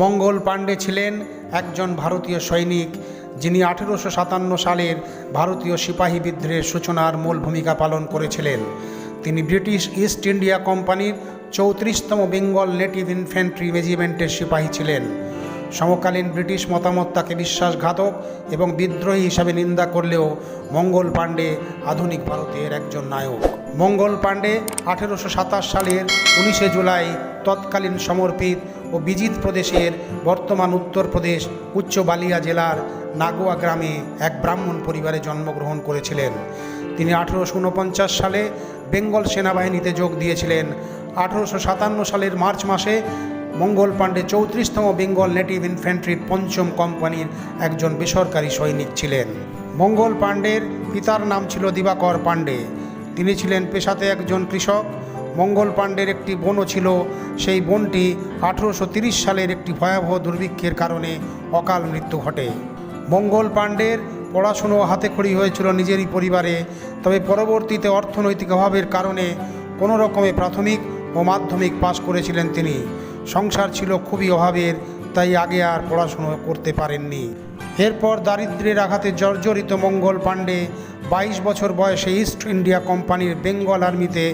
মঙ্গল পাণ্ডে ছিলেন একজন ভারতীয় সৈনিক, যিনি আঠেরোশো সাতান্ন সালের ভারতীয় সিপাহী বিদ্রোহের সূচনার মূল ভূমিকা পালন করেছিলেন। তিনি ব্রিটিশ ইস্ট ইন্ডিয়া কোম্পানির চৌত্রিশতম বেঙ্গল নেটিভ ইনফ্যান্ট্রি রেজিমেন্টের সিপাহী ছিলেন। সমকালীন ব্রিটিশ মতামত তাকে বিশ্বাসঘাতক এবং বিদ্রোহী হিসাবে নিন্দা করলেও মঙ্গল পাণ্ডে আধুনিক ভারতের একজন নায়ক। মঙ্গল পাণ্ডে আঠেরোশো সাতাশ সালের উনিশে জুলাই তৎকালীন সমর্পিত ও বিজিত প্রদেশের বর্তমান উত্তরপ্রদেশ উচ্চ বালিয়া জেলার নাগোয়া গ্রামে এক ব্রাহ্মণ পরিবারে জন্মগ্রহণ করেছিলেন। তিনি আঠেরোশো উনপঞ্চাশ সালে বেঙ্গল সেনাবাহিনীতে যোগ দিয়েছিলেন। আঠেরোশো সাতান্ন সালের মার্চ মাসে মঙ্গল পাণ্ডে চৌত্রিশতম বেঙ্গল নেটিভ ইনফ্যান্ট্রির পঞ্চম কোম্পানির একজন বেসরকারি সৈনিক ছিলেন। মঙ্গল পাণ্ডের পিতার নাম ছিল দিবাকর পাণ্ডে। তিনি ছিলেন পেশাতে একজন কৃষক। মঙ্গল পাণ্ডের একটি বনও ছিল। সেই বনটি আঠেরোশো সালের একটি ভয়াবহ দুর্ভিক্ষের কারণে অকাল মৃত্যু ঘটে। মঙ্গল পাণ্ডের পড়াশুনো হাতে খড়ি হয়েছিল নিজেরই পরিবারে। তবে পরবর্তীতে অর্থনৈতিক অভাবের কারণে কোনো রকমে প্রাথমিক ও মাধ্যমিক পাশ করেছিলেন তিনি। সংসার ছিল খুবই অভাবের, তাই আগে আর পড়াশুনো করতে পারেননি। এরপর দারিদ্র্যের আঘাতে জর্জরিত মঙ্গল পাণ্ডে বাইশ বছর বয়সে ইস্ট ইন্ডিয়া কোম্পানির বেঙ্গল আর্মিতে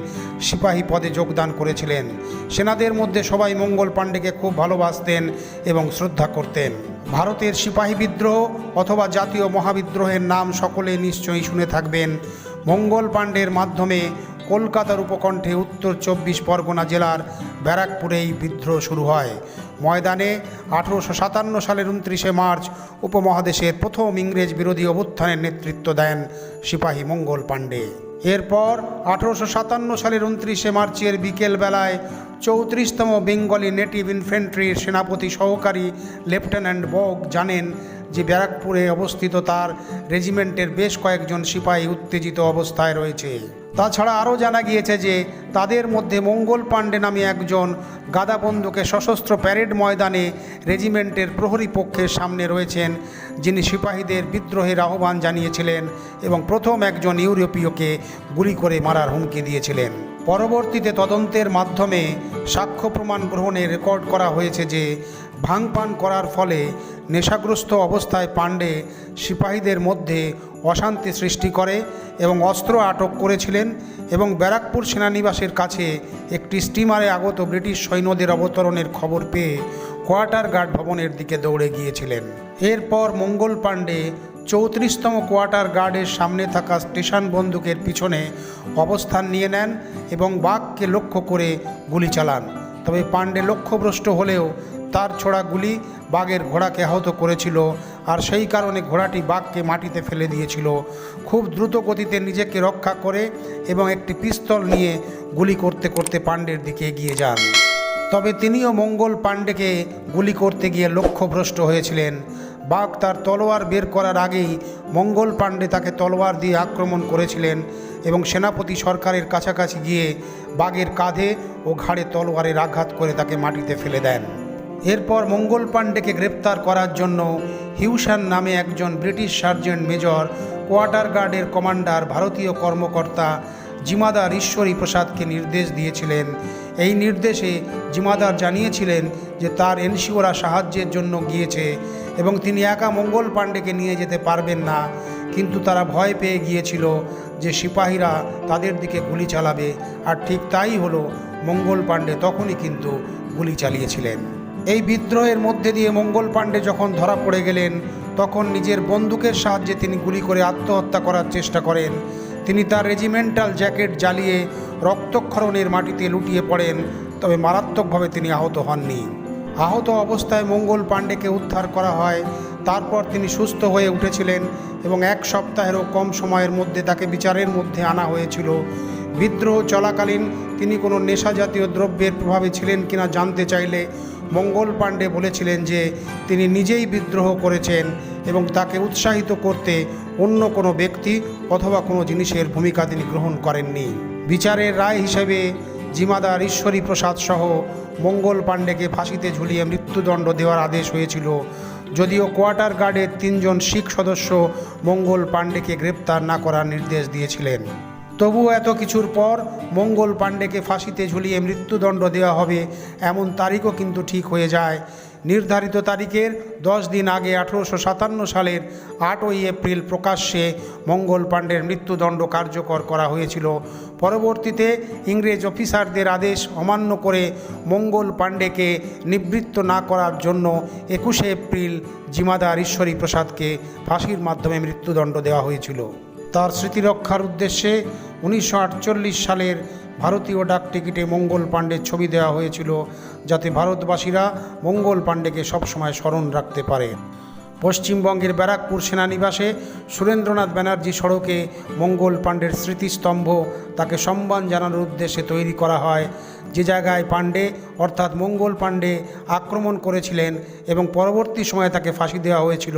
সিপাহী পদে যোগদান করেছিলেন। সেনাদের মধ্যে সবাই মঙ্গল পাণ্ডেকে খুব ভালোবাসতেন এবং শ্রদ্ধা করতেন। ভারতের সিপাহী বিদ্রোহ অথবা জাতীয় মহাবিদ্রোহের নাম সকলে নিশ্চয়ই শুনে থাকবেন। মঙ্গল পাণ্ডের মাধ্যমে কলকাতার উপকণ্ঠে উত্তর চব্বিশ পরগনা জেলার ব্যারাকপুরে এই বিদ্রোহ শুরু হয়। ময়দানে আঠেরোশো সাতান্ন সালের উনত্রিশে মার্চ উপমহাদেশের প্রথম ইংরেজ বিরোধী অভ্যুত্থানের নেতৃত্ব দেন সিপাহী মঙ্গল পাণ্ডে। এরপর আঠেরোশো সাতান্ন সালের উনত্রিশে মার্চের বিকেল বেলায় চৌত্রিশতম বেঙ্গলি নেটিভ ইনফ্যান্ট্রির সেনাপতি সহকারী লেফটেন্যান্ট বগ জানেন যে ব্যারাকপুরে অবস্থিত তার রেজিমেন্টের বেশ কয়েকজন সিপাহী উত্তেজিত অবস্থায় রয়েছে। তাছাড়া আরও জানা গিয়েছে যে তাদের মধ্যে মঙ্গল পাণ্ডে নামে একজন গাদাবন্ধুকে সশস্ত্র প্যারেড ময়দানে রেজিমেন্টের প্রহরী পক্ষের সামনে রয়েছেন, যিনি সিপাহীদের বিদ্রোহের আহ্বান জানিয়েছিলেন এবং প্রথম একজন ইউরোপীয়কে গুলি করে মারার হুমকি দিয়েছিলেন। পরবর্তীতে তদন্তের মাধ্যমে সাক্ষ্য প্রমাণ গ্রহণে রেকর্ড করা হয়েছে যে ভাঙপান করার ফলে নেশাগ্রস্ত অবস্থায় পাণ্ডে সিপাহীদের মধ্যে অশান্তি সৃষ্টি করে এবং অস্ত্র আটক করেছিলেন এবং ব্যারাকপুর সেনানিবাসের কাছে একটি স্টিমারে আগত ব্রিটিশ সৈন্যদের অবতরণের খবর পেয়ে কোয়ার্টার গার্ড ভবনের দিকে দৌড়ে গিয়েছিলেন। এরপর মঙ্গল পাণ্ডে চৌত্রিশতম কোয়ার্টার গার্ডের সামনে থাকা স্টেশন বন্দুকের পিছনে অবস্থান নিয়ে নেন এবং বাঘকে লক্ষ্য করে গুলি চালান। তবে পাণ্ডে লক্ষ্যভ্রষ্ট হলেও তার ছোড়া গুলি বাঘের ঘোড়াকে আহত করেছিল আর সেই কারণে ঘোড়াটি বাঘকে মাটিতে ফেলে দিয়েছিল। খুব দ্রুত গতিতে নিজেকে রক্ষা করে এবং একটি পিস্তল নিয়ে গুলি করতে করতে পাণ্ডের দিকে এগিয়ে যান। তবে তিনিও মঙ্গল পাণ্ডেকে গুলি করতে গিয়ে লক্ষ্যভ্রষ্ট হয়েছিলেন। বাঘ তার তলোয়ার বের করার আগেই মঙ্গল পাণ্ডে তাকে তলোয়ার দিয়ে আক্রমণ করেছিলেন এবং সেনাপতি সরকারের কাছাকাছি গিয়ে বাঘের কাঁধে ও ঘাড়ে তলোয়ারের আঘাত করে তাকে মাটিতে ফেলে দেন। এরপর মঙ্গল পাণ্ডেকে গ্রেপ্তার করার জন্য হিউসান নামে একজন ব্রিটিশ সার্জেন্ট মেজর, কোয়ার্টার গার্ডের কমান্ডার, ভারতীয় কর্মকর্তা জিমাদার ঈশ্বরী প্রসাদকে নির্দেশ দিয়েছিলেন। এই নির্দেশে জিমাদার জানিয়েছিলেন যে তার এনসিওরা সাহায্যের জন্য গিয়েছে। এবং তিনি একা মঙ্গল পাণ্ডেকে নিয়ে যেতে পারবেন না। কিন্তু তারা ভয় পেয়ে গিয়েছিল যে সিপাহীরা তাদের দিকে গুলি চালাবে। আর ঠিক তাই হলো, মঙ্গল পাণ্ডে তখনই কিন্তু গুলি চালিয়েছিলেন। এই বিদ্রোহের মধ্যে দিয়ে মঙ্গল পাণ্ডে যখন ধরা পড়ে গেলেন, তখন নিজের বন্দুকের সাহায্যে তিনি গুলি করে আত্মহত্যা করার চেষ্টা করেন। তিনি তার রেজিমেন্টাল জ্যাকেট জ্বালিয়ে রক্তক্ষরণের মাটিতে লুটিয়ে পড়েন, তবে মারাত্মকভাবে তিনি আহত হননি। আহত অবস্থায় মঙ্গল পাণ্ডেকে উদ্ধার করা হয়। তারপর তিনি সুস্থ হয়ে উঠেছিলেন এবং এক সপ্তাহেরও কম সময়ের মধ্যে তাকে বিচারের মধ্যে আনা হয়েছিল। বিদ্রোহ চলাকালীন তিনি কোনো নেশা জাতীয় দ্রব্যের প্রভাবে ছিলেন কিনা জানতে চাইলে মঙ্গল পাণ্ডে বলেছিলেন যে তিনি নিজেই বিদ্রোহ করেছেন এবং তাকে উৎসাহিত করতে অন্য কোনো ব্যক্তি অথবা কোনো জিনিসের ভূমিকা তিনি গ্রহণ করেননি। বিচারের রায় হিসেবে জিমাদার ঈশ্বরী প্রসাদ সহ মঙ্গল পাণ্ডেকে ফাঁসিতে ঝুলিয়ে মৃত্যুদণ্ড দেওয়ার আদেশ হয়েছিল। যদিও কোয়ার্টার গার্ডের তিনজন শিখ সদস্য মঙ্গল পাণ্ডেকে গ্রেপ্তার না করার নির্দেশ দিয়েছিলেন। তবুও এত কিছুর পর মঙ্গল পাণ্ডেকে ফাঁসিতে ঝুলিয়ে মৃত্যুদণ্ড দেওয়া হবে এমন তারিখও কিন্তু ঠিক হয়ে যায়। নির্ধারিত তারিখের দশ দিন আগে আঠেরোশো সাতান্ন সালের আটই এপ্রিল প্রকাশ্যে মঙ্গল পাণ্ডের মৃত্যুদণ্ড কার্যকর করা হয়েছিল। পরবর্তীতে ইংরেজ অফিসারদের আদেশ অমান্য করে মঙ্গল পাণ্ডেকে নিবৃত্ত না করার জন্য একুশে এপ্রিল জিমাদার ঈশ্বরী প্রসাদকে ফাঁসির মাধ্যমে মৃত্যুদণ্ড দেওয়া হয়েছিল। তার স্মৃতিরক্ষার উদ্দেশ্যে উনিশশো আটচল্লিশ সালের ভারতীয় ডাক টিকিটে মঙ্গল পাণ্ডের ছবি দেওয়া হয়েছিল, যাতে ভারতবাসীরা মঙ্গল পাণ্ডেকে সবসময় স্মরণ রাখতে পারে। পশ্চিমবঙ্গের ব্যারাকপুর সেনানিবাসে সুরেন্দ্রনাথ ব্যানার্জি সড়কে মঙ্গল পাণ্ডের স্মৃতিস্তম্ভ তাকে সম্মান জানানোর উদ্দেশ্যে তৈরি করা হয়। যে জায়গায় পাণ্ডে, অর্থাৎ মঙ্গল পাণ্ডে, আক্রমণ করেছিলেন এবং পরবর্তী সময়ে তাকে ফাঁসি দেওয়া হয়েছিল,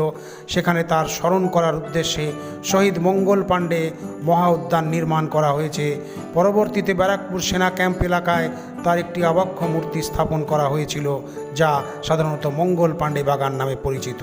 সেখানে তার স্মরণ করার উদ্দেশ্যে শহীদ মঙ্গল পাণ্ডে মহা উদ্যান নির্মাণ করা হয়েছে। পরবর্তীতে ব্যারাকপুর সেনা ক্যাম্প এলাকায় তার একটি আবক্ষ মূর্তি স্থাপন করা হয়েছিল, যা সাধারণত মঙ্গল পাণ্ডে বাগান নামে পরিচিত।